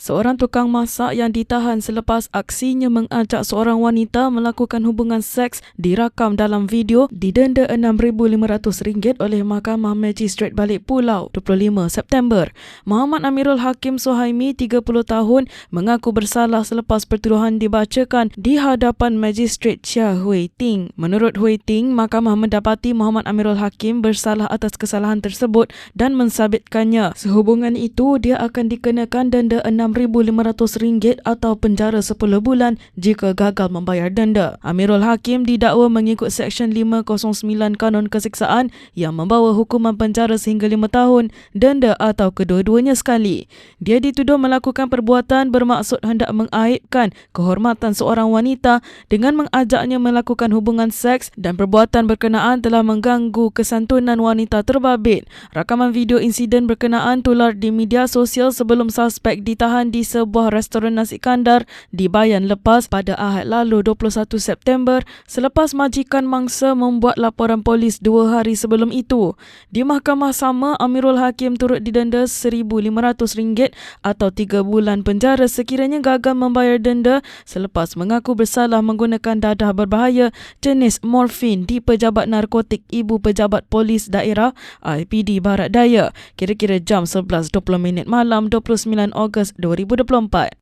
Seorang tukang masak yang ditahan selepas aksinya mengajak seorang wanita melakukan hubungan seks dirakam dalam video didenda RM6,500 oleh Mahkamah Magistrate Balik Pulau 25 September. Muhammad Amirul Hakim Suhaimi, 30 tahun, mengaku bersalah selepas pertuduhan dibacakan di hadapan Magistrate Chia Hui Ting. Menurut Hui Ting, Mahkamah mendapati Muhammad Amirul Hakim bersalah atas kesalahan tersebut dan mensabitkannya. Sehubungan itu, dia akan dikenakan denda RM6,500 atau penjara 10 bulan jika gagal membayar denda. Amirul Hakim didakwa mengikut Seksyen 509 Kanun Keseksaan yang membawa hukuman penjara sehingga 5 tahun, denda atau kedua-duanya sekali. Dia dituduh melakukan perbuatan bermaksud hendak mengaibkan kehormatan seorang wanita dengan mengajaknya melakukan hubungan seks dan perbuatan berkenaan telah mengganggu kesantunan wanita terbabit. Rakaman video insiden berkenaan tular di media sosial sebelum suspek ditahan pembunuhan di sebuah restoran nasi kandar di Bayan lepas pada Ahad lalu 21 September selepas majikan mangsa membuat laporan polis dua hari sebelum itu. Di mahkamah sama, Amirul Hakim turut didenda RM1,500 atau tiga bulan penjara sekiranya gagal membayar denda selepas mengaku bersalah menggunakan dadah berbahaya jenis morfin di Pejabat Narkotik Ibu Pejabat Polis Daerah IPD Barat Daya kira-kira jam 11.20 minit malam 29 Ogos 2024.